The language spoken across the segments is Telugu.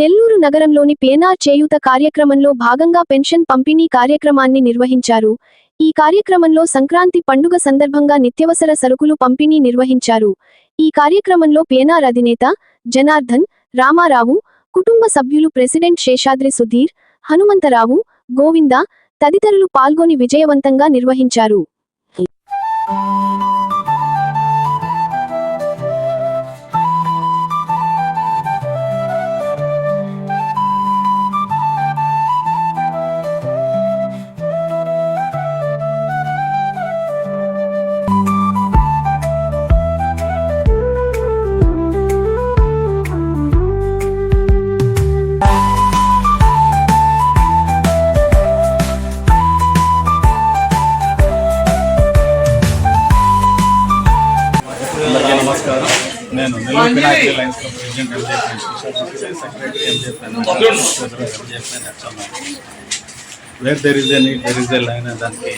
నెల్లూరు నగరంలోని పేనార్ చేయూత కార్యక్రమంలో భాగంగా పెన్షన్ పంపిణీ కార్యక్రమాన్ని నిర్వహించారు. ఈ కార్యక్రమంలో సంక్రాంతి పండుగ సందర్భంగా నిత్యవసర సరుకులు పంపిణీ నిర్వహించారు. ఈ కార్యక్రమంలో పేనార్ అధినేత జనార్దన్ రామారావు కుటుంబ సభ్యులు ప్రెసిడెంట్ శేషాద్రి సుధీర్ హనుమంతరావు గోవింద తదితరులు పాల్గొని విజయవంతంగా నిర్వహించారు. నేను Nellore Lions secretary where there is any there is a line దానికి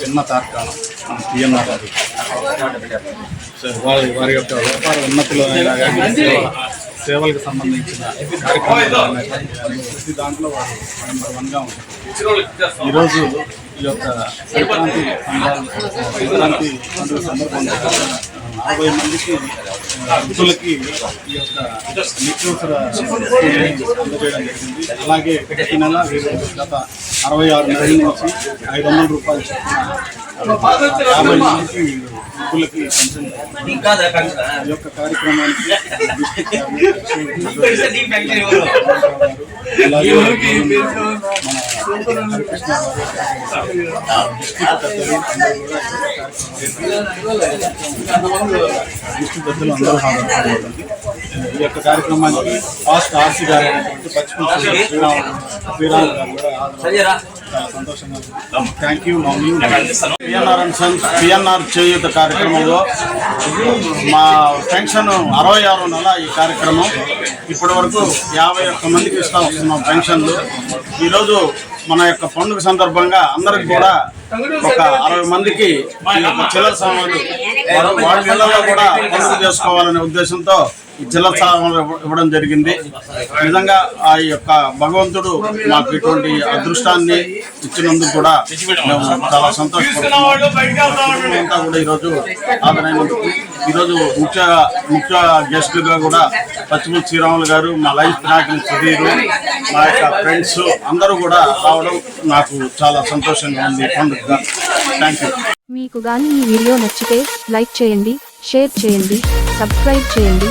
చిన్న తార్కాణం మన పిఎన్ఆర్ గారు సో వారి వారి యొక్క వ్యాపార ఉన్నతిలో అయినా కానీ సేవ- సేవలకు సంబంధించిన కార్యక్రమాలు ప్రతి దాంట్లో వారు నెంబర్ వన్గా ఉంటారు. ఈరోజు ఈ యొక్క సంక్రాంతి సంక్రాంతి పండుగ సందర్భంగా నలభై మందికి వృద్ధులకి ఈ యొక్క నిత్యవసర వస్తువుల్ని అందజేయడం జరిగింది. అలాగే ప్రతి నెల వీరు గత అరవై ఆరు నెలల నుంచి ఐదు వందల రూపాయలు చొప్పున యాభై మందికి ఈ యొక్క కార్యక్రమానికి అలాగే మన హరికృష్ణ గారు, ఈ యొక్క కార్యక్రమానికి ఫాస్ట్ ఆర్సీ గారు అయినటువంటి పచ్చిపుంచి శ్రీరామ్ శ్రీరామ్ గారు కూడా హాజరు చాలా సంతోషంగా thank you mummy PNR and sons PNR చేయూత కార్యక్రమంలో మా పెన్షన్ అరవై ఆరు నెల ఈ కార్యక్రమం. ఇప్పటి వరకు యాభై ఒక్క మందికి ఇస్తా వస్తున్నాం పెన్షన్లు. ఈరోజు మన యొక్క పండుగ సందర్భంగా అందరికి కూడా ఒక అరవై మందికి ఈ యొక్క చిల్లర సామాన్లు వాళ్ళ ఇళ్ళలో కూడా పండుగ చేసుకోవాలనే ఉద్దేశంతో ఈ చిల్లర ఇవ్వడం జరిగింది. నిజంగా ఆ యొక్క భగవంతుడు మాకు ఇటువంటి అదృష్టాన్ని ఇచ్చినందుకు కూడా మేము చాలా సంతోషపడుతున్నాం. కూడా ఈరోజు హాజరైనందుకు ఈరోజు ముఖ్య ముఖ్య గెస్టుగా కూడా పచ్చిమూర్తి శ్రీరాములు గారు మా లైఫ్ నాయకులు సుధీరు మా యొక్క ఫ్రెండ్స్ అందరూ కూడా రావడం నాకు చాలా సంతోషంగా ఉంది. పండుగ థ్యాంక్ యూ మీకు గాని ఈ వీడియో నచ్చితే లైక్ చేయండి షేర్ చేయండి సబ్స్క్రైబ్ చేయండి.